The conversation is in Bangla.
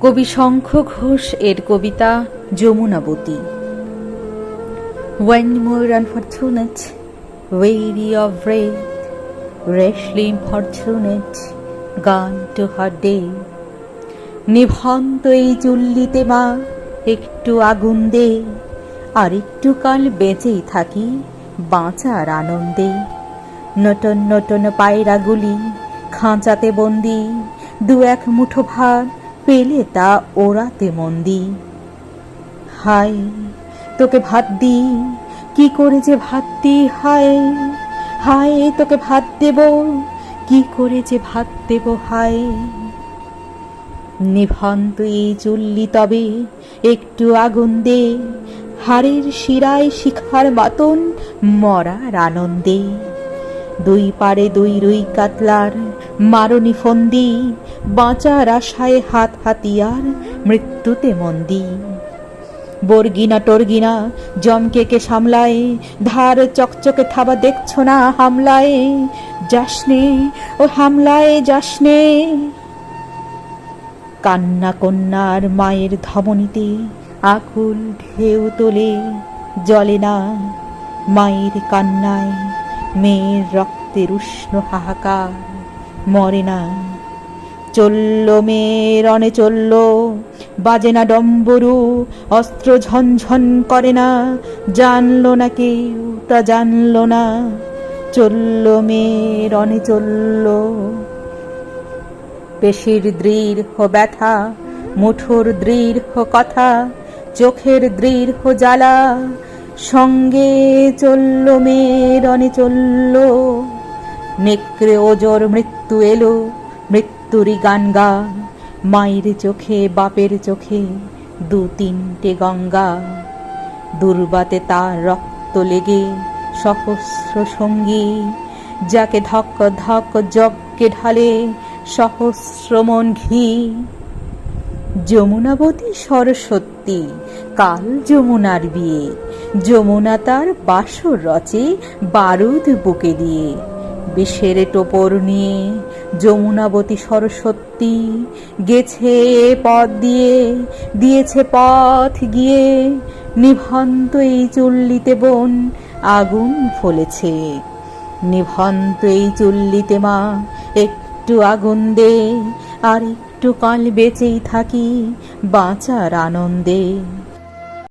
কবি শঙ্খ ঘোষ এর কবিতা Jamunabati When more unfortunate, weary of wraith, rashly importunate, gone to her day. নিভন্ত এই চুল্লিতে মা একটু আগুন দে আর একটু কাল বেঁচেই থাকি বাঁচার আনন্দে নটন নটন পায়রাগুলি খাঁচাতে বন্দি দু এক মুঠো ভাত পেলে তা ওড়াতে মন্দি হায়, তোকে ভাত দি কি করে যে ভাত দি হায় হায়, তোকে ভাত দেব, কি করে যে ভাত দেব, হায়। নিভন্ত এই চুল্লি তবে একটু আগুন দে, হাড়ের শিরায় শিখার মাতন মরার আনন্দে। দুই পারে দুই রুই কাতলার। মারণি ফন্দি, বাঁচার আশায় হাত হাতিয়ার, মৃত্যুতে মন্দি। বর্গিনা টর্গিনা জমকে কে সামলায়, ধার চকচকে থাবা দেখছ না হামলায়? যাসনে ও হামলায় যাসনে। কান্না কন্যার মায়ের ধমনীতে আকুল ঢেউ তোলে জলে না মায়ের কান্নায়। মেয়ের রক্তের উষ্ণ হাহাকার মরে না। চলল মেয়ের অনে চলল, বাজে না ডম্বরু, অস্ত্র ঝনঝন করে না। জানলো না কেউ, তা জানলো না। চলল মেয়ের অনে চলল। পেশির দৃঢ় ব্যথা, মুঠোর দৃঢ় কথা, চোখের দৃঢ় জ্বালা সঙ্গে চলল অনে চলল। নেকড়ে ওজোর মৃত্যু এলো, মৃত্যুরই গান গা। মায়ের চোখে, বাপের চোখে দু তিনটে গঙ্গা। দুর্বাতে তার রক্ত লেগে সহস্র সঙ্গী, যাকে ধক ধক যজ্ঞে ঢালে সহস্র মন ঘি। যমুনাবতী সরস্বতী, কাল যমুনার বিয়ে। যমুনা তার বাসর রচে বারুদ বুকে দিয়ে। বিষের টোপর নিয়ে যমুনাবতী সরস্বতী গেছে পথ দিয়ে, দিয়েছে পথ গিয়ে। নিভন্ত এই চুল্লিতে বোন আগুন ফলেছে। নিভন্ত এই চুল্লিতে মা, একটু আগুন দে। আর একটু কাল বেঁচেই থাকি বাঁচার আনন্দে।